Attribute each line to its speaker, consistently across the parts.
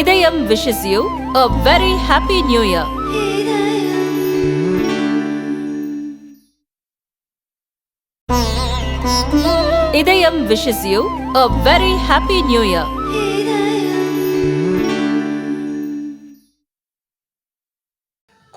Speaker 1: இதயம் wishes you a very happy new year. இதயம் wishes you a very happy new year.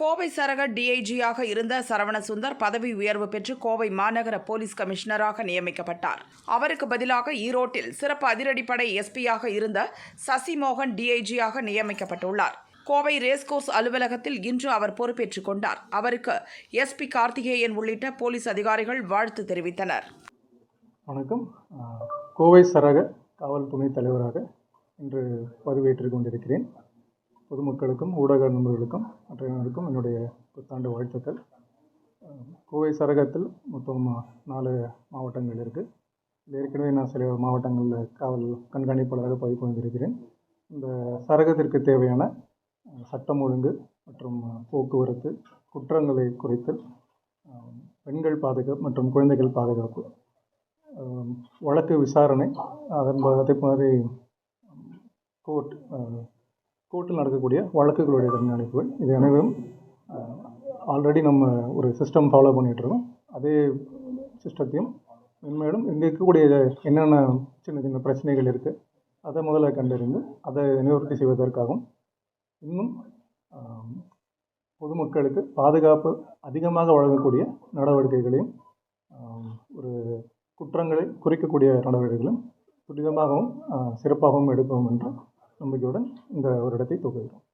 Speaker 2: Kovai சரக டிஐஜியாக இருந்த சரவணசுந்தர் பதவி உயர்வு பெற்று கோவை மாநகர போலீஸ் கமிஷனராக நியமிக்கப்பட்டார். அவருக்கு பதிலாக ஈரோட்டில் சிறப்பு அதிரடிப்படை எஸ்பியாக இருந்த சசிமோகன் டிஐஜியாக நியமிக்கப்பட்டுள்ளார். கோவை ரேஸ்கோர்ஸ் அலுவலகத்தில் இன்று அவர் பொறுப்பேற்றுக் கொண்டார். அவருக்கு எஸ்பி கார்த்திகேயன் உள்ளிட்ட போலீஸ் அதிகாரிகள் வாழ்த்து தெரிவித்தனர்.
Speaker 3: வணக்கம். கோவை சரக காவல் துணைத் தலைவராக இன்று பதவியேற்றுக் கொண்டிருக்கிறேன். பொதுமக்களுக்கும் ஊடக நண்பர்களுக்கும் மற்றவர்களுக்கும் என்னுடைய புத்தாண்டு வாழ்த்துக்கள். கோவை சரகத்தில் மொத்தம் நாலு மாவட்டங்கள் இருக்குது ஏற்கனவே நான் சில மாவட்டங்களில் காவல் கண்காணிப்பாளராக பதவி வந்திருக்கிறேன் இந்த சரகத்திற்கு தேவையான சட்டம் ஒழுங்கு மற்றும் போக்குவரத்து குற்றங்களை குறைத்தல் பெண்கள் பாதுகாப்பு மற்றும் குழந்தைகள் பாதுகாப்பு வழக்கு விசாரணை அதன் அதே மாதிரி கோர்ட் கோர்ட்டில் நடக்கக்கூடிய வழக்குகளுடைய கண்காணிப்புகள் இது அனைவரும் ஆல்ரெடி நம்ம ஒரு சிஸ்டம் ஃபாலோ பண்ணிகிட்ருக்கோம் அதே சிஸ்டத்தையும் மென்மேலும் இங்கே இருக்கக்கூடிய என்னென்ன சின்ன சின்ன பிரச்சனைகள் இருக்குது அதை முதல்ல கண்டறிந்து அதை நிவர்த்தி செய்வதற்காகவும் இன்னும் பொதுமக்களுக்கு பாதுகாப்பு அதிகமாக வழங்கக்கூடிய நடவடிக்கைகளையும் ஒரு குற்றங்களை குறைக்கக்கூடிய நடவடிக்கைகளும் துரிதமாகவும் சிறப்பாகவும் எடுப்போம் என்று நம்பிக்கையுடன் இந்த வருடத்தை துவங்குகிறோம்